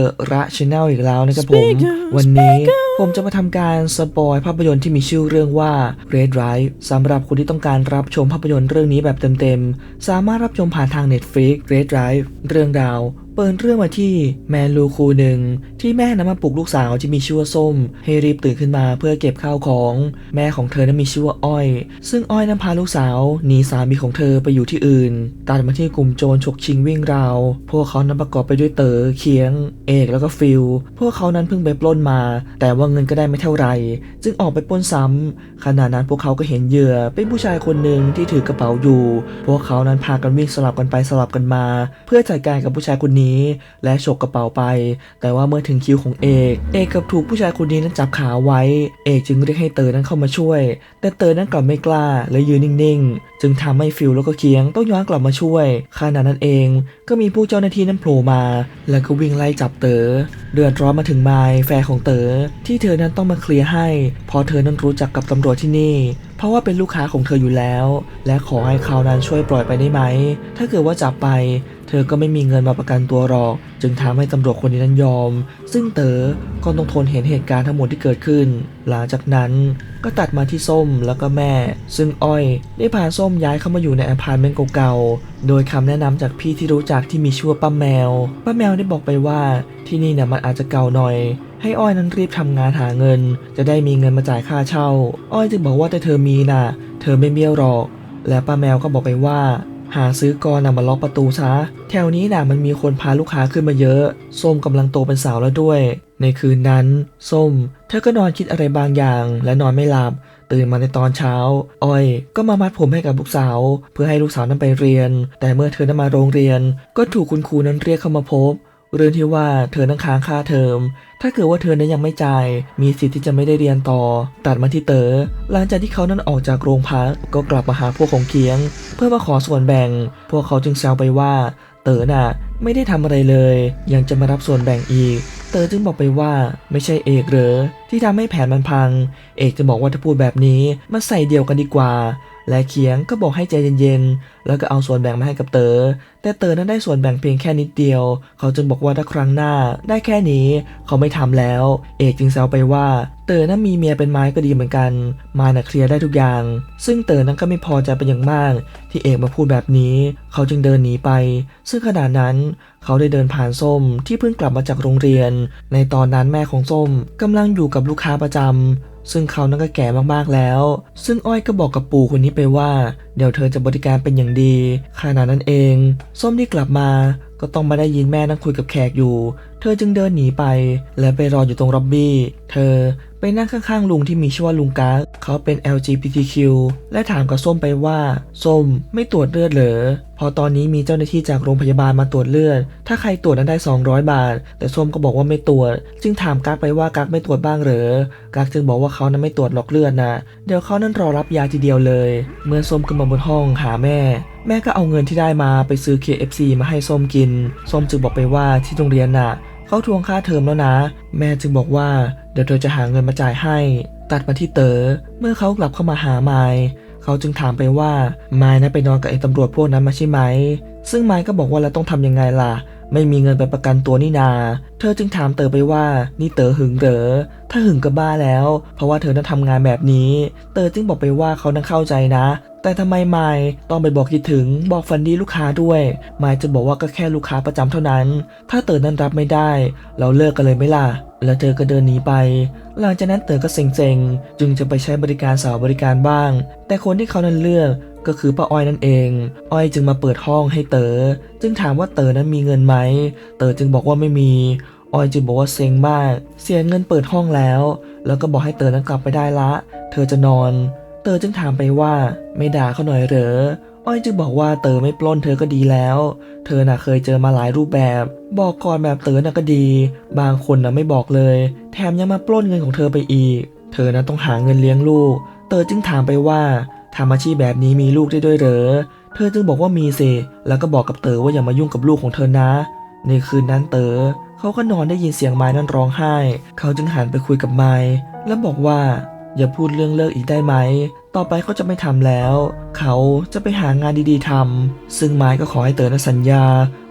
เออระชแนลอีกแล้วนะครับผม วันนี้ผมจะมาทำการสปอยภาพยนตร์ที่มีชื่อเรื่องว่า Red Right สำหรับคนที่ต้องการรับชมภาพยนตร์เรื่องนี้แบบเต็มๆ สามารถรับชมผ่านทาง Netflix Red Right เรื่องราว เปิดเรื่องมาที่แมนลูคูหนึ่งที่แม่นำมาปลุกลูกสาวที่มีชื่อว่าส้ม ให้รีบตื่นขึ้นมาเพื่อเก็บข้าวของ แม่ของเธอนั้นมีชื่อว่าอ้อย ซึ่งอ้อยนั้นพาลูกสาวหนีสามีของเธอไปอยู่ที่อื่นตัดมาที่กลุ่มโจรฉกชิงวิ่งราว พวกเขานั้นประกอบไปด้วยเต๋อเคียง เอกแล้วก็ฟิลพวกเขานั้นเพิ่งไปปล้นมา แต่ว่าเงินก็ได้ไม่เท่าไหร่จึงออกไปปล้นซ้ำขณะนั้นพวกเขาก็เห็นเหยื่อเป็นผู้ชายคนหนึ่งที่ถือกระเป๋าอยู่ พวกเขานั้นพากันวิ่งสลับกันไปสลับกันมา เพื่อจัดการกับผู้ชายคนนี้และฉกกระเป๋าไป แต่ว่าเมื่อถึงคิวของเอก เอกกับถูกผู้ชายคนนี้นั้นจับขาไว้ เอกจึงเรียกให้เต๋อนั้นเข้ามาช่วย แต่เต๋อนั้นกลับไม่กล้าและยืนนิ่งๆ จึงทำให้ฟิลแล้วก็เคียงต้องย้อนกลับมาช่วยขณะนั้นเอง ก็มีผู้เจ้าหน้าที่นั้นโผล่มา แล้วก็วิ่งไล่จับเต๋อเดือดร้อนมาถึงไมายแฟนของเต๋อที่เธอนั้นต้องมาเคลียร์ให้เพราะเธอนั้นรู้จักกับตำรวจที่นี่ เพราะว่าเป็นลูกค้าของเธออยู่แล้ว และขอให้เขานั้นช่วยปล่อยไปได้ไหม ถ้าเกิดว่าจับไป เธอก็ไม่มีเงินมาประกันตัวหรอก จึงทำให้ตำรวจคนนี้นั้นยอม ซึ่งเต๋อก็ต้องทนเห็นเหตุการณ์ทั้งหมดที่เกิดขึ้น หลังจากนั้นก็ตัดมาที่ส้มแล้วก็แม่ ซึ่งอ้อยได้พาส้มย้ายเข้ามาอยู่ในอพาร์ตเมนต์เก่าๆ โดยคำแนะนำจากพี่ที่รู้จักที่มีชื่อว่าป้าแมว ป้าแมวได้บอกไปว่าที่นี่เนี่ยมันอาจจะเก่าหน่อย ให้อ้อยนั้นรีบทำงานหาเงิน จะได้มีเงินมาจ่ายค่าเช่า อ้อยจึงบอกว่าแต่เธอมีน่ะ เธอไม่เบี้ยวหรอก และป้าแมวก็บอกไปว่า หาซื้อกรน่ะมาล็อกประตูซะแถวนี้น่ะมันมีคนพาลูกค้าขึ้นมาเยอะ ส้มกำลังโตเป็นสาวแล้วด้วย ในคืนนั้น ส้ม เธอก็นอนคิดอะไรบางอย่างและนอนไม่หลับ ตื่นมาในตอนเช้า อ้อย ก็มามัดผมให้กับลูกสาว เพื่อให้ลูกสาวนั้นไปเรียน แต่เมื่อเธอนั้นมาโรงเรียน ก็ถูกคุณครูนั้นเรียกเข้ามาพบ เรื่องที่ว่าเธอนั้นค้างค่าเทอม ถ้าเกิดว่าเธอนั้นยังไม่จ่าย มีสิทธิ์ที่จะไม่ได้เรียนต่อ ตัดมาที่เต๋อ หลังจากที่เขานั้นออกจากโรงพัก ก็กลับมาหาพวกของเคียง เพื่อมาขอส่วนแบ่ง พวกเขาจึงแซวไปว่า เต๋อน่ะ ไม่ได้ทำอะไรเลย ยังจะมารับส่วนแบ่งอีก เต๋อจึงบอกไปว่าไม่ใช่เอกเหรอที่ทำให้แผนมันพัง เอกจะบอกว่าถ้าพูดแบบนี้มันใส่เดียวกันดีกว่า และเคียงก็บอกให้ใจเย็นๆ แล้วก็เอาส่วนแบ่งมาให้กับเต๋อ แต่เต๋อนั้นได้ส่วนแบ่งเพียงแค่นิดเดียว เขาจึงบอกว่าถ้าครั้งหน้าได้แค่นี้เขาไม่ทำแล้ว เอกจึงแซวไปว่าเต๋อนั้นมีเมียเป็นไม้ก็ดีเหมือนกัน มาน่ะเคลียร์ได้ทุกอย่าง ซึ่งเต๋อนั้นก็ไม่พอใจเป็นอย่างมาก ที่เอกมาพูดแบบนี้ เขาจึงเดินหนีไป ซึ่งขณะนั้นเขาได้เดินผ่านส้มที่เพิ่งกลับมาจากโรงเรียน ในตอนนั้นแม่ของส้มกำลังอยู่กับลูกค้าประจำ ซึ่งเขานั้นก็แก่มากๆแล้ว ซึ่งอ้อยก็บอกกับปู่คนนี้ไปว่า เดี๋ยวเธอจะบริการเป็นอย่างดีขณะนั้นเอง ส้มที่กลับมาก็ต้องมาได้ยินแม่นั่งคุยกับแขกอยู่ เธอจึงเดินหนีไป และไปรออยู่ตรงร็อบบี้ เธอไปนั่งข้างๆลุงที่มีชื่อว่าลุงกาเขาเป็น LGBTQ และถามกับส้มไปว่า ส้มไม่ตรวจเลือดเหรอ พอตอนนี้มีเจ้าหน้าที่จากโรงพยาบาลมาตรวจเลือด ถ้าใครตรวจนั้นได้ 200 บาท แต่ส้มก็บอกว่าไม่ตรวจ จึงถามกักไปว่ากักไม่ตรวจบ้างเหรอ กักจึงบอกว่าเขานั้นไม่ตรวจหลอกเลือดนะ เดี๋ยวเขานั้นรอรับยาทีเดียวเลย เมื่อส้มขึ้นมาบนห้องหาแม่ แม่ก็เอาเงินที่ได้มาไปซื้อ KFC มาให้ส้มกิน ส้มจึงบอกไปว่าที่โรงเรียนน่ะเขาทวงค่าเทอมแล้วนะ แม่จึงบอกว่าเดี๋ยวเธอจะหาเงินมาจ่ายให้ ตัดมาที่เต๋อเมื่อเขากลับเข้ามาหาไม้เขาจึงถามไปว่าไมายนะไปนอนกับไอ้ตำรวจพวกนั้นมาใช่ไหมซึ่งไมายก็บอกว่าแล้วต้องทำยังไงล่ะ ไม่มีเงินไปประกันตัวนี่นา เธอจึงถามเต๋อไปว่านี่เต๋อหึงเหรอ ถ้าหึงก็บ้าแล้ว เพราะว่าเธอนั้นทำงานแบบนี้ เต๋อจึงบอกไปว่าเขานั้นเข้าใจนะ แต่ทำไมไมายต้องไปบอกคิดถึง บอกฟันดีลูกค้าด้วย ไมายจะบอกว่าก็แค่ลูกค้าประจำเท่านั้น ถ้าเต๋อนั้นรับไม่ได้ เราเลิกกันเลยไหมล่ะ แล้วเธอก็เดินหนีไป หลังจากนั้นเต๋อก็เซ็งๆ จึงจะไปใช้บริการสาวบริการบ้าง แต่คนที่เขานั้นเลือก ก็คือป้าอ้อยนั่นเอง อ้อยจึงมาเปิดห้องให้เต๋อจึงถามว่าเต๋อนั้นมีเงินไหม เต๋อจึงบอกว่าไม่มี อ้อยจึงบอกว่าเซ็งมาก เสียเงินเปิดห้องแล้ว แล้วก็บอกให้เต๋อนั้นกลับไปได้ละ เธอจะนอน เต๋อจึงถามไปว่าไม่ด่าเขาหน่อยเหรอ อ้อยจึงบอกว่าเต๋อไม่ปล้นเธอก็ดีแล้ว เธอน่ะเคยเจอมาหลายรูปแบบ บอกก่อนแบบเต๋อน่ะก็ดี บางคนน่ะไม่บอกเลย แถมยังมาปล้นเงินของเธอไปอีก เธอน่ะต้องหาเงินเลี้ยงลูก เต๋อจึงถามไปว่า ทำอาชีพแบบนี้มีลูกได้ด้วยเหรอ เธอจึงบอกว่ามีสิ แล้วก็บอกกับเต๋อว่าอย่ามายุ่งกับลูกของเธอนะ ในคืนนั้นเต๋อเขาก็นอนได้ยินเสียงไม้นั้นร้องไห้ เขาจึงหันไปคุยกับไม้แล้วบอกว่า อย่าพูดเรื่องเลิกอีกได้ไหม ต่อไปเขาจะไม่ทำแล้ว เขาจะไปหางานดีๆทำซึ่งไม้ก็ขอให้เต๋อนั้นสัญญา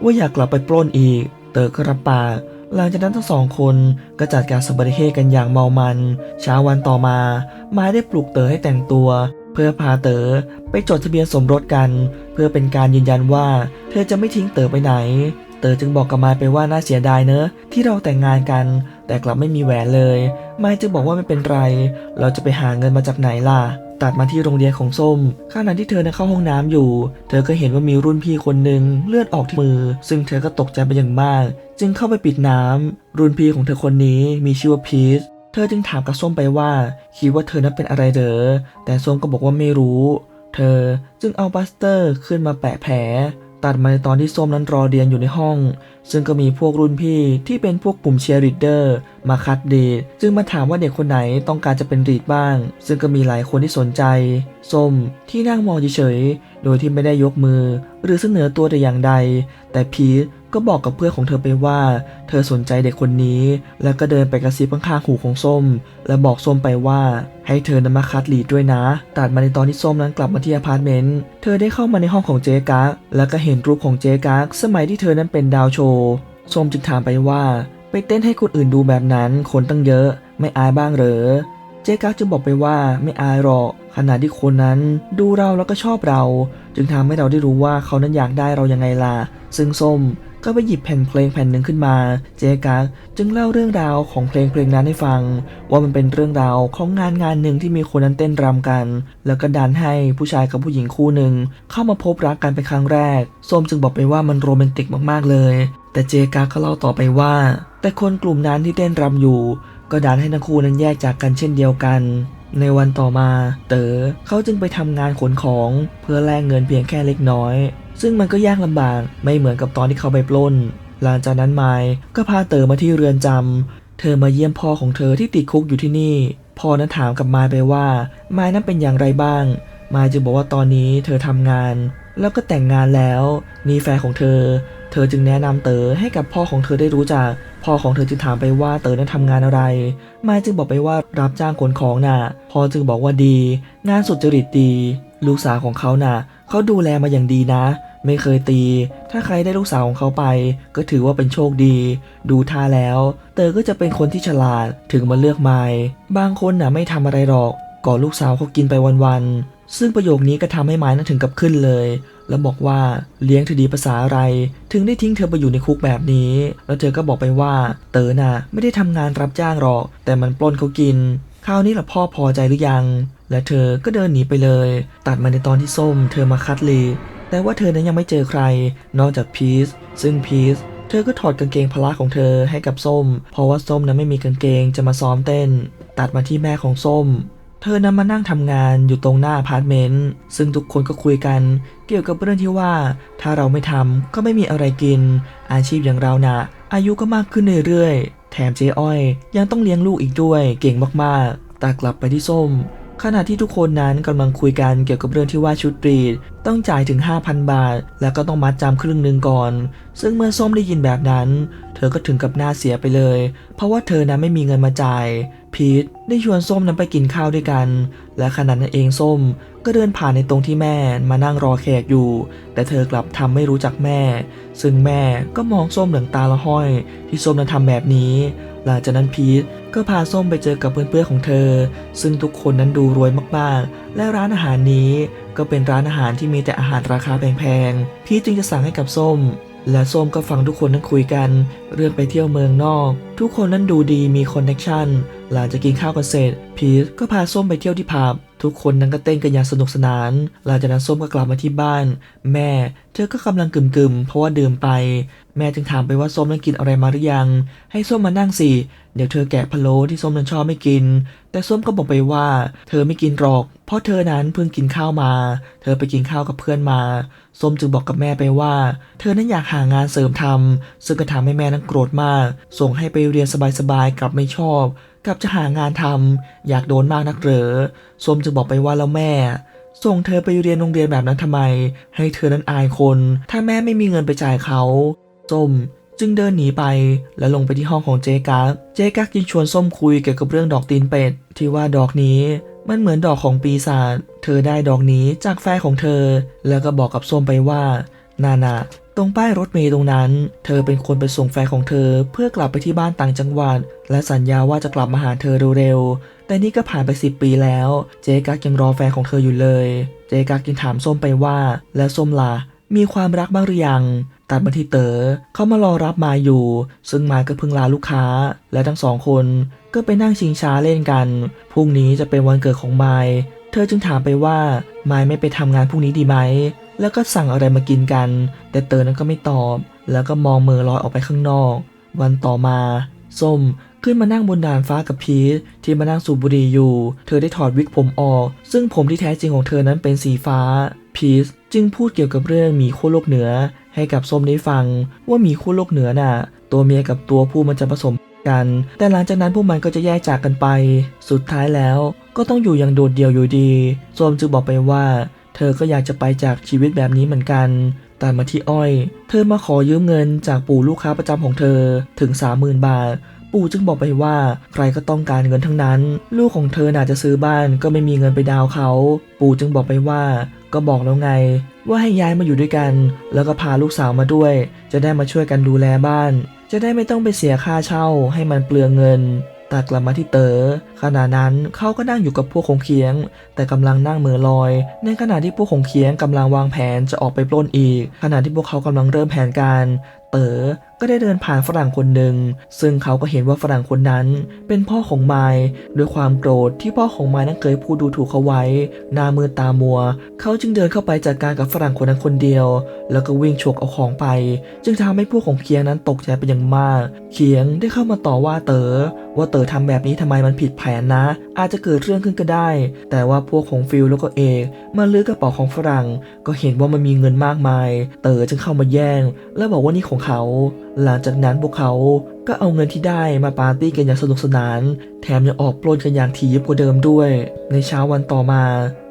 ว่าอยากกลับไปปล้นอีก เต๋อก็รับปากหลังจากนั้นทั้งสองคนก็จัดการสบริเฮกันอย่างเมามัน เช้าวันต่อมา ไม้ได้ปลุกเต๋อให้แต่งตัว พื่อพาเต๋อไปจดทะเบียนสมรสกัน เพื่อเป็นการยืนยันว่า เธอจะไม่ทิ้งเต๋อไปไหน เต๋อจึงบอกกับไม้ไปว่าน่าเสียดายเนอะที่เราแต่งงานกัน แต่กลับไม่มีแหวนเลยไม้จึงบอกว่าไม่เป็นไร เราจะไปหาเงินมาจากไหนล่ะตัดมาที่โรงเรียนของส้มขณะที่เธอเข้าห้องน้ำอยู่ เธอก็เห็นว่ามีรุ่นพี่คนหนึ่งเลือดออกที่มือ ซึ่งเธอก็ตกใจไปอย่างมาก จึงเข้าไปปิดน้ำรุ่นพี่ของเธอคนนี้มีชื่อว่าพีช เธอจึงถามกับส้มไปว่า คิดว่าเธอนั้นเป็นอะไรเหรอแต่ส้มก็บอกว่าไม่รู้ เธอจึงเอาบัสเตอร์ขึ้นมาแปะแผล ตัดมาในตอนที่ส้มนั้นรอเรียนอยู่ในห้องซึ่งก็มีพวกรุ่นพี่ที่เป็นพวกกลุ่มเชียร์ลีดเดอร์มาคัดดีดจึงมาถามว่าเด็กคนไหนต้องการจะเป็นรีดบ้าง ซึ่งก็มีหลายคนที่สนใจ ส้มที่นั่งมองเฉยๆ โดยที่ไม่ได้ยกมือ หรือเสนอตัวแต่อย่างใด แต่พีทก็บอกกับเพื่อนของเธอไปว่า เธอสนใจเด็กคนนี้ แล้วก็เดินไปกระซิบข้างๆหูของส้ม และบอกส้มไปว่า ให้เธอนำมาคัดลีดด้วยนะ ตัดมาในตอนที่ส้มนั้นกลับมาที่อพาร์ตเมนต์ เธอได้เข้ามาในห้องของเจ๊กักแล้วก็เห็นรูปของเจ๊กักสมัยที่เธอนั้นเป็นดาวโชว์ส้มจึงถามไปว่า ไปเต้นให้คนอื่นดูแบบนั้นคนตั้งเยอะ ไม่อายบ้างเหรอ เจ๊กักจึงบอกไปว่าไม่อายหรอกขณะที่คนนั้นดูเราแล้วก็ชอบเรา จึงทำให้เราได้รู้ว่าเขานั้นอยากได้เรายังไงล่ะซึ่งส้ม ก็ไปหยิบแผ่นเพลงแผ่นหนึ่งขึ้นมา เจกักจึงเล่าเรื่องราวของเพลงเพลงนั้นให้ฟัง ว่ามันเป็นเรื่องราวของงานงานหนึ่งที่มีคนนั้นเต้นรำกัน แล้วก็ดันให้ผู้ชายกับผู้หญิงคู่หนึ่งเข้ามาพบรักกันเป็นครั้งแรกส้มจึงบอกไปว่ามันโรแมนติกมากๆเลย แต่เจกักก็เล่าต่อไปว่า แต่คนกลุ่มนั้นที่เต้นรำอยู่ ก็ดันให้ทั้งคู่นั้นแยกจากกันเช่นเดียวกันในวันต่อมา เต๋อเขาจึงไปทำงานขนของเพื่อแลกเงินเพียงแค่เล็กน้อย ซึ่งมันก็ยากลำบากไม่เหมือนกับตอนที่เขาไปปล้น หลังจากนั้นไมายก็พาเต๋อมาที่เรือนจำเธอมาเยี่ยมพ่อของเธอที่ติดคุกอยู่ที่นี่ พ่อนั้นถามกับไมายไปว่าไมายนั้นเป็นอย่างไรบ้าง ไมายจึงบอกว่าตอนนี้เธอทำงาน แล้วก็แต่งงานแล้วมีแฟนของเธอ เธอจึงแนะนำเต๋อให้กับพ่อของเธอได้รู้จัก พ่อของเธอจึงถามไปว่าเต๋อนั้นทำงานอะไร ไมายจึงบอกไปว่ารับจ้างขนของน่ะ พ่อจึงบอกว่าดี งานสุจริตดี ลูกสาวของเขาน่ะ เขาดูแลมาอย่างดีนะ ไม่เคยตี ถ้าใครได้ลูกสาวของเขาไป ก็ถือว่าเป็นโชคดี ดูท่าแล้ว เต๋อก็จะเป็นคนที่ฉลาดถึงมาเลือกไม้บางคนน่ะไม่ทำอะไรหรอกก่อลูกสาวเขากินไปวันๆซึ่งประโยคนี้ก็ทำให้ไม้นั้นถึงกับขึ้นเลย แล้วบอกว่าเลี้ยงเธอดีภาษาอะไร ถึงได้ทิ้งเธอไปอยู่ในคุกแบบนี้ แล้วเธอก็บอกไปว่า เต๋อน่ะไม่ได้ทำงานรับจ้างหรอก แต่มันปล้นเขากินคราวนี้ล่ะพ่อพอใจหรือยัง และเธอก็เดินหนีไปเลย ตัดมาในตอนที่ส้ม เธอมาคัดลี แต่ว่าเธอนั้นยังไม่เจอใคร นอกจากพีซซึ่งพีซเธอก็ถอดกางเกงพละของเธอให้กับส้ม เพราะว่าส้มนั้นไม่มีกางเกงจะมาซ้อมเต้น ตัดมาที่แม่ของส้ม เธอนั้นมานั่งทำงานอยู่ตรงหน้าอพาร์ตเมนต์ ซึ่งทุกคนก็คุยกัน เกี่ยวกับเรื่องที่ว่า ถ้าเราไม่ทำก็ไม่มีอะไรกิน อาชีพอย่างเรานะ่ะ อายุก็มากขึ้นเรื่อยๆ แถมเจ๊อ้อย ยังต้องเลี้ยงลูกอีกด้วย เก่งมากๆ แต่กลับไปที่ส้ม ขณะที่ทุกคนนั้นกำลังคุยกันเกี่ยวกับเรื่องที่ว่าชุดรีดต้องจ่ายถึง 5,000 บาท แล้วก็ต้องมัดจำครึ่งหนึ่งก่อน ซึ่งเมื่อส้มได้ยินแบบนั้น เธอก็ถึงกับหน้าเสียไปเลย เพราะว่าเธอนั้นไม่มีเงินมาจ่าย พีทได้ชวนส้มนั้นไปกินข้าวด้วยกัน และขณะนั้นเองส้ม ก็เดินผ่านในตรงที่แม่มานั่งรอแขกอยู่ แต่เธอกลับทำไม่รู้จักแม่ ซึ่งแม่ก็มองส้มเหลืองตาละห้อย ที่ส้มนั้นทำแบบนี้ หลังจากนั้นพีทก็พาส้มไปเจอกับเพื่อนๆของเธอ ซึ่งทุกคนนั้นดูรวยมากๆ และร้านอาหารนี้ก็เป็นร้านอาหารที่มีแต่อาหารราคาแพงๆ พีทจึงจะสั่งให้กับส้มและส้มก็ฟังทุกคนนั้นคุยกัน เรื่องไปเที่ยวเมืองนอก ทุกคนนั้นดูดีมีคอนเนคชั่นหลังจากกินข้าวกันเสร็จ พีทก็พาส้มไปเที่ยวที่ผับ ทุกคนนั้นก็เต้นกันอย่างสนุกสนาน หลังจากนั้นส้มก็กลับมาที่บ้าน แม่ เธอก็กำลังกึ่มๆ เพราะว่าดื่มไป แม่จึงถามไปว่าส้มนั้นกินอะไรมาหรือยัง ให้ส้มมานั่งสิ เดี๋ยวเธอแกะพะโล้ที่ส้มนั้นชอบไม่กิน แต่ส้มก็บอกไปว่า เธอไม่กินหรอก เพราะเธอนั้นเพิ่งกินข้าวมา เธอไปกินข้าวกับเพื่อนมา ส้มจึงบอกกับแม่ไปว่า เธอนั้นอยากหางานเสริมทำซึ่งก็ทำให้แม่นั้นโกรธมาก ส่งให้ไปเรียนสบายๆกลับไม่ชอบ กับจะหางานทำอยากโดนมากนักเหรอส้มจึงบอกไปว่าแล้วแม่ ส่งเธอไปเรียนโรงเรียนแบบนั้นทำไม ให้เธอนั้นอายคน ถ้าแม่ไม่มีเงินไปจ่ายเขาส้มจึงเดินหนีไปและลงไปที่ห้องของเจ๊กักเจ๊กักจึงชวนส้มคุยเกี่ยวกับเรื่องดอกตีนเป็ด ที่ว่าดอกนี้มันเหมือนดอกของปีศาจ เธอได้ดอกนี้จากแฟนของเธอ แล้วก็บอกกับส้มไปว่า นานา ตรงป้ายรถเมล์ตรงนั้น เธอเป็นคนไปส่งแฟนของเธอเพื่อกลับไปที่บ้านต่างจังหวัด และสัญญาว่าจะกลับมาหาเธอเร็วๆ แต่นี่ก็ผ่านไป 10 ปีแล้ว เจกักยังรอแฟนของเธออยู่เลย เจกักยังถามส้มไปว่า แล้วส้มล่ะมีความรักบ้างหรือยังตัดมาที่เต๋อเขามารอรับมาอยู่ ซึ่งมายก็เพิ่งลาลูกค้า และทั้งสองคนก็ไปนั่งชิงช้าเล่นกัน พรุ่งนี้จะเป็นวันเกิดของมายเธอจึงถามไปว่ามายไม่ไปทำงานพรุ่งนี้ดีไหม แล้วก็สั่งอะไรมากินกัน แต่เตอนั้นก็ไม่ตอบ แล้วก็มองมือลอยออกไปข้างนอก วันต่อมา ส้มขึ้นมานั่งบนดานฟ้ากับพีทที่มานั่งสูบบุหรี่อยู่ เธอได้ถอดวิกผมออก ซึ่งผมที่แท้จริงของเธอนั้นเป็นสีฟ้า พีทจึงพูดเกี่ยวกับเรื่องหมีขั้วโลกเหนือ ให้กับส้มได้ฟัง ว่าหมีขั้วโลกเหนือน่ะ ตัวเมียกับตัวผู้มันจะผสมกัน แต่หลังจากนั้นพวกมันก็จะแยกจากกันไป สุดท้ายแล้วก็ต้องอยู่อย่างโดดเดี่ยวอยู่ดีส้มจึงบอกไปว่า เธอก็อยากจะไปจากชีวิตแบบนี้เหมือนกันแต่มาที่อ้อย เธอมาขอยืมเงินจากปู่ลูกค้าประจำของเธอถึง 30,000 บาท ปู่จึงบอกไปว่าใครก็ต้องการเงินทั้งนั้น ลูกของเธอน่าจะซื้อบ้านก็ไม่มีเงินไปดาวเขา ปู่จึงบอกไปว่าก็บอกแล้วไง ว่าให้ย้ายมาอยู่ด้วยกัน แล้วก็พาลูกสาวมาด้วย จะได้มาช่วยกันดูแลบ้าน จะได้ไม่ต้องไปเสียค่าเช่าให้มันเปลืองเงิน ต่กลับมาที่เต๋อขณะนั้นเขาก็นั่งอยู่กับพวกคงเคียง แต่กำลังนั่งเมือลอย ในขณะที่พวกคงเคียงกำลังวางแผนจะออกไปปล้นอีก ขณะที่พวกเขากำลังเริ่มแผนการ เต๋อ ก็ได้เดินผ่านฝรั่งคนหนึ่ง ซึ่งเขาก็เห็นว่าฝรั่งคนนั้น เป็นพ่อของไมล์ด้วยความโกรธที่พ่อของไมล์นั้นเคยพูดดูถูกเขาไว้ หน้ามือตามัว เขาจึงเดินเข้าไปจัดการกับฝรั่งคนนั้นคนเดียว แล้วก็วิ่งฉกเอาของไป จึงทำให้พวกของเคียงนั้นตกใจเป็นอย่างมาก เคียงได้เข้ามาต่อว่าเต๋อว่าเต๋อทำแบบนี้ทำไมมันผิดแผนนะ อาจจะเกิดเรื่องขึ้นก็ได้ แต่ว่าพวกของฟิลแล้วก็เอกมาลื้อกระเป๋าของฝรั่ง ก็เห็นว่ามันมีเงินมากมาย เต๋อจึงเข้ามาแย่ง และบอกว่านี่ของเขาหลังจากนั้นพวกเขาก็เอาเงินที่ได้มาปาร์ตี้กันอย่างสนุกสนาน แถมยังออกปล้นกันอย่างถี่ยิบกว่าเดิมด้วย ในเช้าวันต่อมา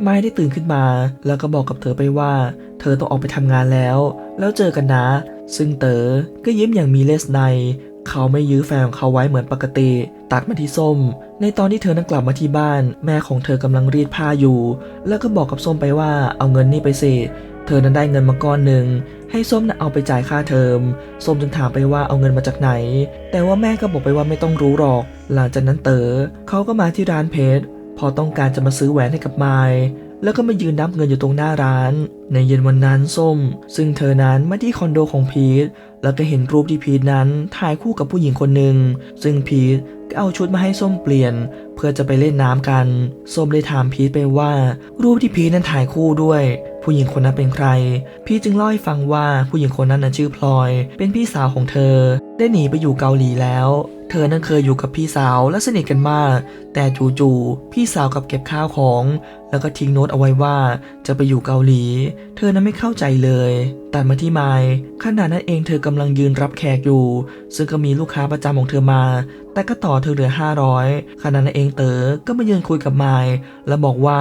ไม้ได้ตื่นขึ้นมา แล้วก็บอกกับเธอไปว่า เธอต้องออกไปทำงานแล้ว แล้วเจอกันนะ ซึ่งเต๋อก็ยิ้มอย่างมีเลสใน เขาไม่ยื้อแฟนของเขาไว้เหมือนปกติ ตัดมาที่ส้ม ในตอนที่เธอนั้นกลับมาที่บ้าน แม่ของเธอกำลังรีดผ้าอยู่ แล้วก็บอกกับส้มไปว่าเอาเงินนี่ไปสิ เธอนั้นได้เงินมาก้อนหนึ่งให้ส้มน่ะเอาไปจ่ายค่าเทอม ส้มจึงถามไปว่าเอาเงินมาจากไหน แต่ว่าแม่ก็บอกไปว่าไม่ต้องรู้หรอก หลังจากนั้นเต๋อเขาก็มาที่ร้านเพชรพอต้องการจะมาซื้อแหวนให้กับไมล์ แล้วก็มายืนนับเงินอยู่ตรงหน้าร้าน ในเย็นวันนั้นส้ม ซึ่งเธอนั้นมาที่คอนโดของพีทแล้วก็เห็นรูปที่พีทนั้นถ่ายคู่กับผู้หญิงคนหนึ่ง ซึ่งพีทก็เอาชุดมาให้ส้มเปลี่ยน เพื่อจะไปเล่นน้ำกัน ส้มได้ถามพีทไปว่า รูปที่พีทนั้นถ่ายคู่ด้วย ผู้หญิงคนนั้นเป็นใคร พีทจึงเล่าให้ฟังว่าผู้หญิงคนนั้นนั้นชื่อพลอย เป็นพี่สาวของเธอ ได้หนีไปอยู่เกาหลีแล้ว เธอนั้นเคยอยู่กับพี่สาวและสนิทกันมาก แต่จู่ๆพี่สาวกับเก็บข้าวของ แล้วก็ทิ้งโน้ตเอาไว้ว่าจะไปอยู่เกาหลี เธอนั้นไม่เข้าใจเลยตัดมาที่ไมล์ขณะนั้นเองเธอกำลังยืนรับแขกอยู่ ซึ่งก็มีลูกค้าประจำของเธอมา แต่ก็ต่อเธอเหลือ 500ขณะนั้นเองเต๋อก็มายืนคุยกับไมล์แล้วบอกว่า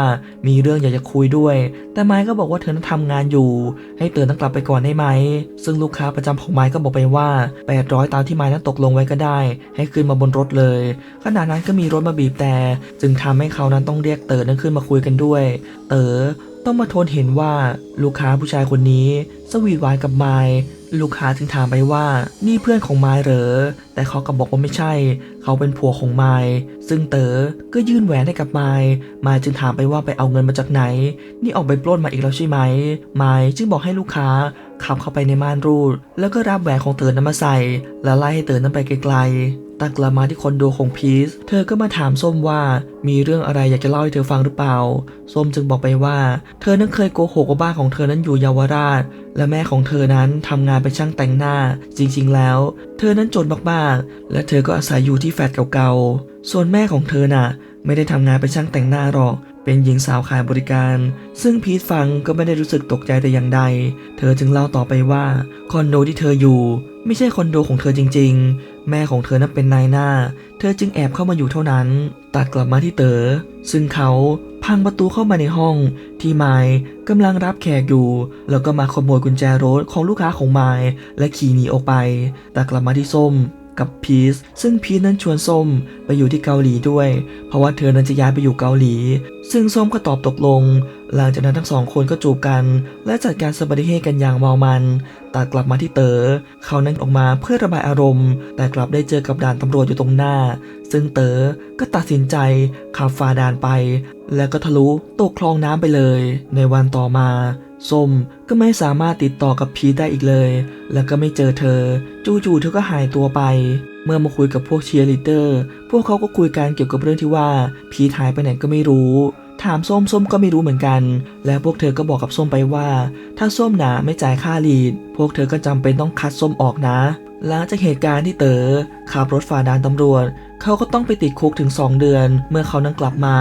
มีเรื่องอยากจะคุยด้วย แต่ไมล์ก็บอกว่าเธอนั้นทำงานอยู่ ให้เต๋อนั้นกลับไปก่อนได้ไหม ซึ่งลูกค้าประจำของไมล์ก็บอกไปว่า 800ตามที่ไมล์นั้นตกลงไว้ก็ได้ ให้ขึ้นมาบนรถเลย ขณะนั้นก็มีรถมาบีบแต่จึงทำให้เขานั้นต้องเรียกเต๋อนั้นขึ้นมาคุยกันด้วย เต๋อต้องมาทนเห็นว่าลูกค้าผู้ชายคนนี้ สวีทหวานกับไมล์ลูกค้าจึงถามไปว่านี่เพื่อนของไมล์เหรอ แต่เขาก็บอกว่าไม่ใช่ เขาเป็นผัวของไมล์ซึ่งเต๋อก็ยื่นแหวนให้กับไมล์ไมล์จึงถามไปว่าไปเอาเงินมาจากไหน นี่ออกไปปล้นมาอีกแล้วใช่ไหม ไมล์จึงบอกให้ลูกค้าขับเข้าไปในม่านรูด แล้วก็รับแหวนของเต๋อนั้นมาใส่ แล้วไล่ให้เต๋อนั้นไปไกลๆ ตักลับมาที่คอนโดของพีซเธอก็มาถามส้มว่ามีเรื่องอะไรอยากจะเล่าให้เธอฟังหรือเปล่า ส้มจึงบอกไปว่า เธอนั้นเคยโกหกว่าบ้านของเธอนั้นอยู่เยาวราช และแม่ของเธอนั้นทำงานเป็นช่างแต่งหน้า จริงๆแล้ว เธอนั้นจนมากๆ และเธอก็อาศัยอยู่ที่แฟลตเก่าๆ ส่วนแม่ของเธอน่ะ ไม่ได้ทำงานเป็นช่างแต่งหน้าหรอกเป็นหญิงสาวขายบริการ ซึ่งพีทฟังก็ไม่ได้รู้สึกตกใจแต่อย่างใด เธอจึงเล่าต่อไปว่า คอนโดที่เธออยู่ ไม่ใช่คอนโดของเธอจริง ๆ แม่ของเธอนั้นเป็นนายหน้า เธอจึงแอบเข้ามาอยู่เท่านั้น ตัดกลับมาที่เต๋อซึ่งเขาพังประตูเข้ามาในห้อง ที่ไมล์กำลังรับแขกอยู่ แล้วก็มาขโมยกุญแจรถของลูกค้าของไมล์และขี่หนีออกไป แตัดกลับมาที่ส้มกับพีซซึ่งพีซนั้นชวนส้มไปอยู่ที่เกาหลีด้วย เพราะว่าเธอนั้นจะย้ายไปอยู่เกาหลี ซึ่งส้มก็ตอบตกลง หลังจากนั้นทั้งสองคนก็จูบกัน และจัดการสบติเหตุกันอย่างเมามันตัดกลับมาที่เต๋อเขานั้นออกมาเพื่อระบายอารมณ์ แต่กลับได้เจอกับด่านตำรวจอยู่ตรงหน้า ซึ่งเต๋อก็ตัดสินใจขับฝ่าด่านไป แล้วก็ทะลุตกคลองน้ำไปเลย ในวันต่อมาส้มก็ไม่สามารถติดต่อกับพีได้อีกเลย แล้วก็ไม่เจอเธอ จู่ๆเธอก็หายตัวไป เมื่อมาคุยกับพวกเชียร์ลีเดอร์ พวกเขาก็คุยกันเกี่ยวกับเรื่องที่ว่า พีหายไปไหนก็ไม่รู้ ถามส้มส้มก็ไม่รู้เหมือนกัน และพวกเธอก็บอกกับส้มไปว่า ถ้าส้มหนาไม่จ่ายค่าลีด พวกเธอก็จำเป็นต้องคัดส้มออกนะ หลังจากเหตุการณ์ที่เต๋อขับรถฝ่าด่านตำรวจ เขาก็ต้องไปติดคุกถึง 2 เดือน เมื่อเขานั้นกลับมา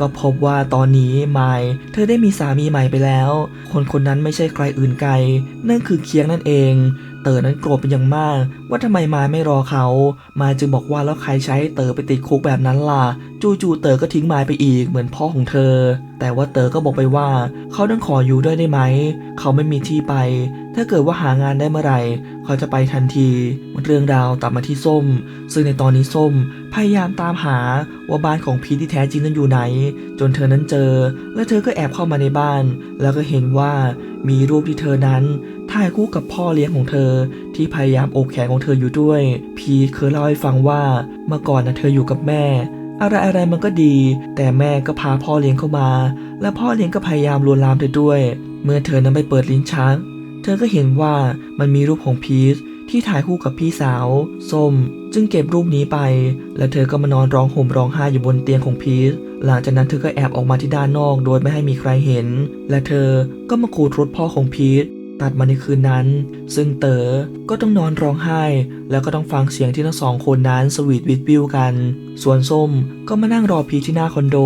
ก็พบว่าตอนนี้ไมล์เธอได้มีสามีใหม่ไปแล้ว คนคนนั้นไม่ใช่ใครอื่นไกล นั่นคือเคียงนั่นเอง เต๋อนั้นโกรธเป็นอย่างมาก ว่าทำไมมาไม่รอเขา มาจึงบอกว่าแล้วใครใช้เต๋อไปติดคุกแบบนั้นล่ะ จู่ๆเต๋อก็ทิ้งมาไปอีกเหมือนพ่อของเธอ แต่ว่าเต๋อก็บอกไปว่า เขาต้องขออยู่ด้วยได้ไหม เขาไม่มีที่ไป ถ้าเกิดว่าหางานได้เมื่อไหร่ เขาจะไปทันทีเรื่องราวตัดมาที่ส้ม ซึ่งในตอนนี้ส้มพยายามตามหาว่าบ้านของพีทที่แท้จริงนั้นอยู่ไหน จนเธอนั้นเจอ และเธอก็แอบเข้ามาในบ้าน แล้วก็เห็นว่ามีรูปที่เธอนั้นถ่ายคู่กับพ่อเลี้ยงของเธอ ที่พยายามโอบแขนของเธออยู่ด้วย พีทเคยเล่าให้ฟังว่าเมื่อก่อนนะเธออยู่กับแม่ อะไรอะไรมันก็ดี แต่แม่ก็พาพ่อเลี้ยงเข้ามา และพ่อเลี้ยงก็พยายามลวนลามเธอด้วย เมื่อเธอนั้นไปเปิดลิ้นชัก เธอก็เห็นว่ามันมีรูปของพีชที่ถ่ายคู่กับพี่สาวส้ม จึงเก็บรูปนี้ไป และเธอก็มานอนร้องห่มร้องไห้อยู่บนเตียงของพีชหลังจากนั้นเธอก็แอบออกมาที่ด้านนอกโดยไม่ให้มีใครเห็น และเธอก็มาขูดรถพ่อของพีช ตัดมาในคืนนั้น ซึ่งเต๋อก็ต้องนอนร้องไห้ แล้วก็ต้องฟังเสียงที่ทั้งสองคนนั้นสวีทวิดวิวกัน ส่วนส้มก็มานั่งรอพีชที่หน้าคอนโด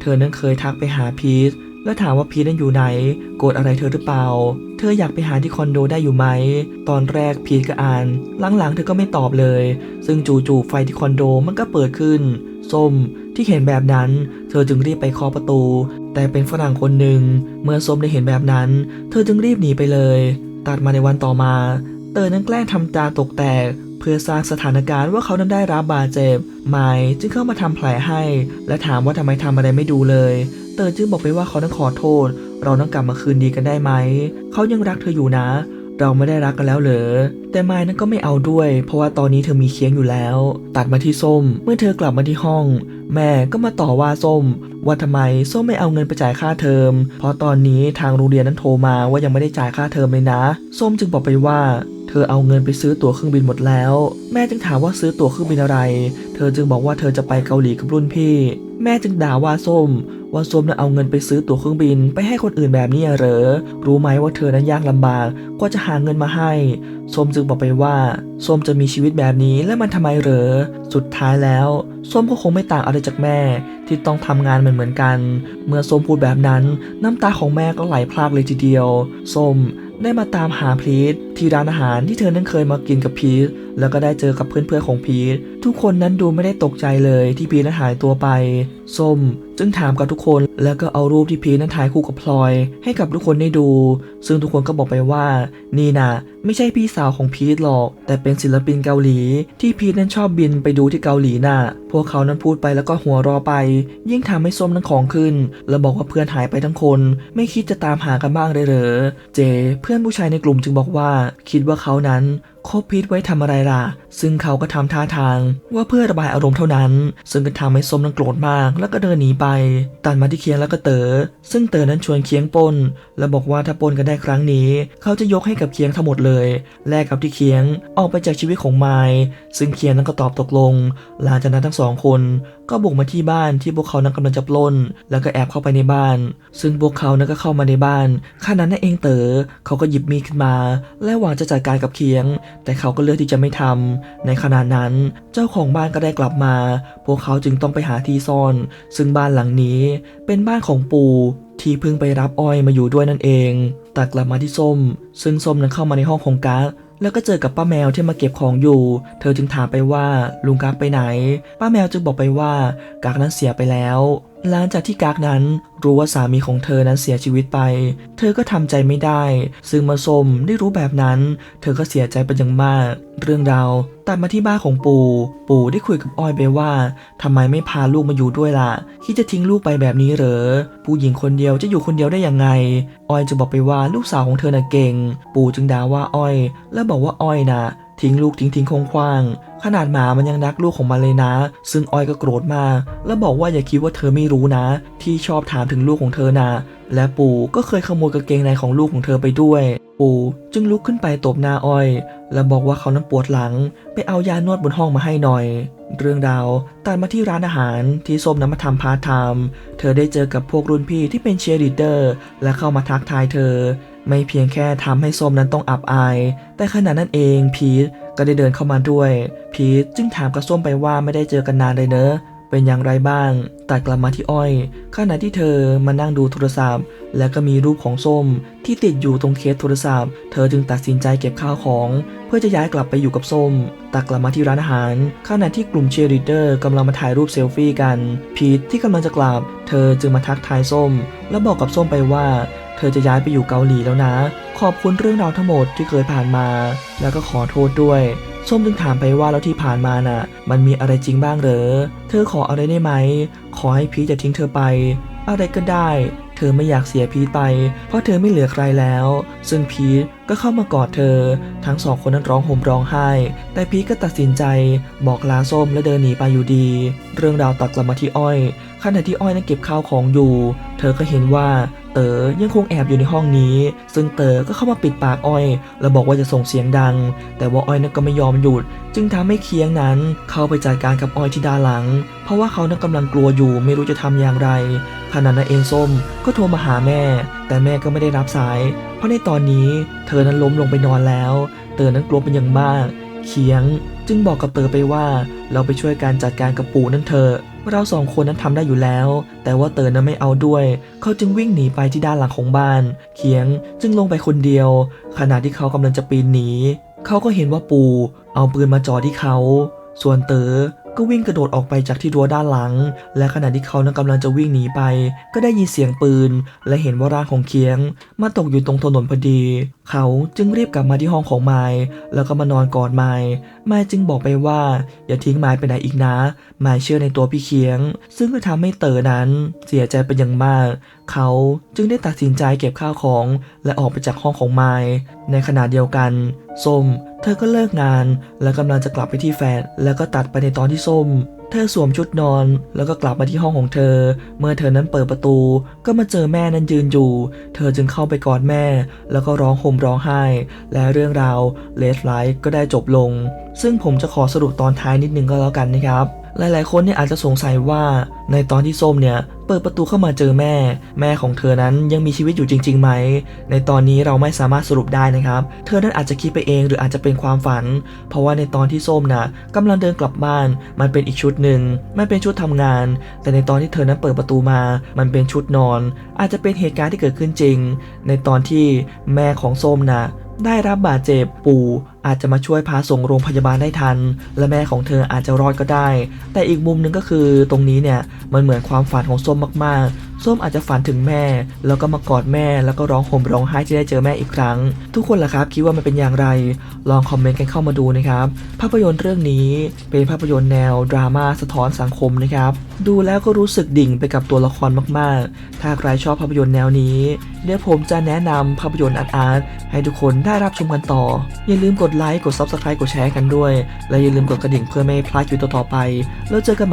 เธอนั้นเคยทักไปหาพีชแล้วถามว่าพีทนั้นอยู่ไหน โกรธอะไรเธอหรือเปล่า เธออยากไปหาที่คอนโดได้อยู่ไหม ตอนแรกพีทก็อ่าน หลังๆ เธอก็ไม่ตอบเลย ซึ่งจู่ๆไฟที่คอนโดมันก็เปิดขึ้น ส้มที่เห็นแบบนั้น เธอจึงรีบไปเคาะประตู แต่เป็นฝรั่งคนหนึ่งเมื่อส้มได้เห็นแบบนั้น เธอจึงรีบหนีไปเลย ตัดมาในวันต่อมา เตอนั้นแกล้งทำตาตกแตก เพื่อสร้างสถานการณ์ว่าเขานั้นได้รับบาดเจ็บไม่จึงเข้ามาทำแผลให้ และถามว่าทำไมทำอะไรไม่ดูเลย เตอจึงบอกไปว่าเขาต้องขอโทษ เราต้องกลับมาคืนดีกันได้ไหม เขายังรักเธออยู่นะ เราไม่ได้รักกันแล้วเหรอ แต่ไม้นั้นก็ไม่เอาด้วย เพราะว่าตอนนี้เธอมีเคียงอยู่แล้ว ตัดมาที่ส้ม เมื่อเธอกลับมาที่ห้อง แม่ก็มาต่อว่าส้ม ว่าทำไมส้มไม่เอาเงินไปจ่ายค่าเทอม เพราะตอนนี้ทางโรงเรียนนั้นโทรมาว่ายังไม่ได้จ่ายค่าเทอมเลยนะ ส้มจึงบอกไปว่าเธอเอาเงินไปซื้อตั๋วเครื่องบินหมดแล้ว แม่จึงถามว่าซื้อตั๋วเครื่องบินอะไร เธอจึงบอกว่าเธอจะไปเกาหลีกับรุ่นพี่ แม่จึงด่าว่าส้ม ว่าส้มน่ะเอาเงินไปซื้อตั๋วเครื่องบินไปให้คนอื่นแบบนี้เหรอ รู้ไหมว่าเธอนั้นยากลำบากกว่าจะหาเงินมาให้ ส้มจึงบอกไปว่าส้มจะมีชีวิตแบบนี้แล้วมันทำไมเหรอ สุดท้ายแล้วส้มก็คงไม่ต่างอะไรจากแม่ ที่ต้องทำงานเหมือนเหมือนกัน เมื่อส้มพูดแบบนั้น น้ำตาของแม่ก็ไหลพรากเลยทีเดียว ส้มได้มาตามหาพีทที่ร้านอาหารที่เธอนั้นเคยมากินกับพีท แล้วก็ได้เจอกับเพื่อนๆของพีททุกคนนั้นดูไม่ได้ตกใจเลยที่พีทนั้นหายตัวไป ส้มจึงถามกับทุกคนแล้วก็เอารูปที่พีทนั้นถ่ายคู่กับพลอย ให้กับทุกคนได้ดู ซึ่งทุกคนก็บอกไปว่า นี่นะไม่ใช่พี่สาวของพีทหรอก แต่เป็นศิลปินเกาหลี ที่พีทนั้นชอบบินไปดูที่เกาหลีน่ะ พวกเขานั้นพูดไปแล้วก็หัวเรอไป ยิ่งทำให้ส้มนั้นของขึ้น แล้วบอกว่าเพื่อนหายไปทั้งคน ไม่คิดจะตามหากันบ้างเลยเหรอ เจ เพื่อนผู้ชายในกลุ่มจึงบอกว่า คิดว่าเขานั้น คบพีทไว้ทำอะไรล่ะ ซึ่งเขาก็ทำท่าทางว่าเพื่อระบายอารมณ์เท่านั้น ซึ่งก็ทำให้สมนั้นโกรธมากแล้วก็เดินหนีไป ตัดมาที่เคียงแล้วก็เต๋อ ซึ่งเต๋อนั้นชวนเคียงปนแล้วบอกว่าถ้าปนกันได้ครั้งนี้ เขาจะยกให้กับเคียงทั้งหมดเลย แลกกับที่เคียงออกไปจากชีวิตของไมล์ซึ่งเคียงนั้นก็ตอบตกลง หลังจากนั้นทั้งสองคนก็บุกมาที่บ้านที่พวกเขานั้นกำลังจะปล้น แล้วก็แอบเข้าไปในบ้าน ซึ่งพวกเขานั้นก็เข้ามาในบ้านขณะนั้นเองเต๋อเขาก็หยิบมีดขึ้นมา และหวังจะจัดการกับเคียง แต่เขาก็เลือกที่จะไม่ทำในขณะนั้น เจ้าของบ้านก็ได้กลับมา พวกเขาจึงต้องไปหาที่ซ่อน ซึ่งบ้านหลังนี้ เป็นบ้านของปู่ที่เพิ่งไปรับอ้อยมาอยู่ด้วยนั่นเองแตัดกลับมาที่ส้ม ซึ่งส้มนั้นเข้ามาในห้องของกั๊ก แล้วก็เจอกับป้าแมวที่มาเก็บของอยู่ เธอจึงถามไปว่าลุงกักไปไหน ป้าแมวจึงบอกไปว่ากักนั้นเสียไปแล้ว หลังจากที่กากนั้นรู้ว่าสามีของเธอนั้นเสียชีวิตไป เธอก็ทำใจไม่ได้ ซึ่งเมาส้มได้รู้แบบนั้น เธอก็เสียใจเป็นอย่างมาก เรื่องราวตัดมาที่บ้านของปู่ ปู่ได้คุยกับอ้อยไปว่าทำไมไม่พาลูกมาอยู่ด้วยล่ะ คิดจะทิ้งลูกไปแบบนี้เหรอ ผู้หญิงคนเดียวจะอยู่คนเดียวได้ยังไง อ้อยจะบอกไปว่าลูกสาวของเธอน่ะเก่ง ปู่จึงด่าว่าอ้อย แล้วบอกว่าอ้อยน่ะทิ้งลูกทิ้งทิ้งคงคว้าง ขนาดหมามันยังรักลูกของมันเลยนะ ซึ่งอ้อยก็โกรธมากแล้วบอกว่าอย่าคิดว่าเธอไม่รู้นะ ที่ชอบถามถึงลูกของเธอนะและปู่ก็เคยขโมยกางเกงในของลูกของเธอไปด้วย ปู่จึงลุกขึ้นไปตบหน้าอ้อย และบอกว่าเขานั้นปวดหลัง ไปเอายานวดบนห้องมาให้หน่อย เรื่องราวตัดมาที่ร้านอาหารที่ส้มนั้นมาทำพาร์ทไทม์เธอได้เจอกับพวกรุ่นพี่ที่เป็นเชียร์ลีดเดอร์ และเข้ามาทักทายเธอ ไม่เพียงแค่ทำให้ส้มนั้นต้องอับอาย แต่ขณะนั้นเองพีทก็ได้เดินเข้ามาด้วย พีทจึงถามกับส้มไปว่าไม่ได้เจอกันนานเลยเนอะ เป็นอย่างไรบ้าง ตัดกลับมาที่อ้อย ขณะที่เธอมานั่งดูโทรศัพท์ และก็มีรูปของส้มที่ติดอยู่ตรงเคสโทรศัพท์ เธอจึงตัดสินใจเก็บข้าวของ เพื่อจะย้ายกลับไปอยู่กับส้ม ตัดกลับมาที่ร้านอาหาร ขณะที่กลุ่มเชียร์ลีดเดอร์กำลังมาถ่ายรูปเซลฟี่กัน พีทที่กำลังจะกลับ เธอจึงมาทักทายส้ม แล้วบอกกับส้มไปว่า เธอจะย้ายไปอยู่เกาหลีแล้วนะ ขอบคุณเรื่องราวทั้งหมดที่เคยผ่านมา แล้วก็ขอโทษด้วย ส้มจึงถามไปว่าแล้วที่ผ่านมาน่ะ มันมีอะไรจริงบ้างเหรอ เธอขออะไรได้ไหม ขอให้พีทจะทิ้งเธอไป อะไรก็ได้ เธอไม่อยากเสียพีทไป เพราะเธอไม่เหลือใครแล้ว ซึ่งพีทก็เข้ามากอดเธอ ทั้งสองคนนั้นร้องห่มร้องไห้ แต่พีทก็ตัดสินใจบอกลาส้มและเดินหนีไปอยู่ดี เรื่องราวตัดกลับมาที่อ้อยขณะที่อ้อยนั้นเก็บข้าวของอยู่ เธอก็เห็นว่า เต๋อยังคงแอบอยู่ในห้องนี้ ซึ่งเต๋อก็เข้ามาปิดปากอ้อย แล้วบอกว่าจะส่งเสียงดัง แต่ว่าอ้อยนั้นก็ไม่ยอมหยุด จึงทำให้เคียงนั้น เข้าไปจัดการกับอ้อยที่ด้านหลัง เพราะว่าเขานั้นกำลังกลัวอยู่ไม่รู้จะทำอย่างไรขณะนั้นเองส้มก็โทรมาหาแม่ แต่แม่ก็ไม่ได้รับสาย เพราะในตอนนี้เธอนั้นล้มลงไปนอนแล้ว เต๋อนั้นกลัวเป็นอย่างมาก เคียงจึงบอกกับเต๋อไปว่า เราไปช่วยการจัดการกับปู่นั่นเถอะ เราสองคนนั้นทำได้อยู่แล้ว แต่ว่าเต๋อนั้นไม่เอาด้วย เขาจึงวิ่งหนีไปที่ด้านหลังของบ้านเคียงจึงลงไปคนเดียว ขณะที่เขากำลังจะปีนหนี เขาก็เห็นว่าปูเอาปืนมาจ่อที่เขา ส่วนเต๋อ ก็วิ่งกระโดดออกไปจากที่รั้วด้านหลัง และขณะที่เขานั้นกำลังจะวิ่งหนีไป ก็ได้ยินเสียงปืน และเห็นว่าร่างของเคียง มาตกอยู่ตรงถนนพอดี เขาจึงรีบกลับมาที่ห้องของไมล์แล้วก็มานอนกอดไมล์ไมล์จึงบอกไปว่า อย่าทิ้งไมล์ไปไหนอีกนะไมล์เชื่อในตัวพี่เคียง ซึ่งก็ทำให้เต๋อนั้นเสียใจเป็นอย่างมาก เขาจึงได้ตัดสินใจเก็บข้าวของ และออกไปจากห้องของไมล์ในขณะเดียวกันส้ม เธอก็เลิกงาน และกำลังจะกลับไปที่แฟน แล้วก็ตัดไปในตอนที่ส้ม เธอสวมชุดนอน แล้วก็กลับมาที่ห้องของเธอ เมื่อเธอนั้นเปิดประตู ก็มาเจอแม่นั้นยืนอยู่ เธอจึงเข้าไปกอดแม่ แล้วก็ร้องห่มร้องไห้ และเรื่องราวเลสไลท์ก็ได้จบลง ซึ่งผมจะขอสรุปตอนท้ายนิดนึงก็แล้วกันนะครับ หลายๆ คนเนี่ยอาจจะสงสัยว่าในตอนที่ส้มเนี่ยเปิดประตูเข้ามาเจอแม่ แม่ของเธอนั้นยังมีชีวิตอยู่จริงๆไหม ในตอนนี้เราไม่สามารถสรุปได้นะครับ เธอนั้นอาจจะคิดไปเองหรืออาจจะเป็นความฝัน เพราะว่าในตอนที่ส้มน่ะกำลังเดินกลับบ้าน มันเป็นอีกชุดหนึ่งไมันเป็นชุดทำงาน แต่ในตอนที่เธอนั้นเปิดประตูมา มันเป็นชุดนอน อาจจะเป็นเหตุการณ์ที่เกิดขึ้นจริง ในตอนที่แม่ของส้มน่ะ ได้รับบาดเจ็บ ปู่อาจจะมาช่วยพาส่งโรงพยาบาลได้ทัน และแม่ของเธออาจจะรอดก็ได้ แต่อีกมุมหนึ่งก็คือตรงนี้เนี่ยมันเหมือนความฝันของส้มมากๆ ส้มอาจจะฝันถึงแม่ แล้วก็มากอดแม่ แล้วก็ร้องห่มร้องไห้ที่ได้เจอแม่อีกครั้ง ทุกคนล่ะครับคิดว่ามันเป็นอย่างไร ลองคอมเมนต์กันเข้ามาดูนะครับ ภาพยนตร์เรื่องนี้เป็นภาพยนตร์แนวดราม่าสะท้อนสังคมนะครับ ดูแล้วก็รู้สึกดิ่งไปกับตัวละครมากๆ ถ้าใครชอบภาพยนตร์แนวนี้ เดี๋ยวผมจะแนะนำภาพยนตร์อาร์ตให้ทุกคนได้รับชมกันต่อ อย่าลืมกดไลค์ กด Subscribe กดแชร์กันด้วย และอย่าลืมกดกระดิ่งเพื่อไม่ให้พลาดคลิปต่อๆไป แล้วเจอกันใหม่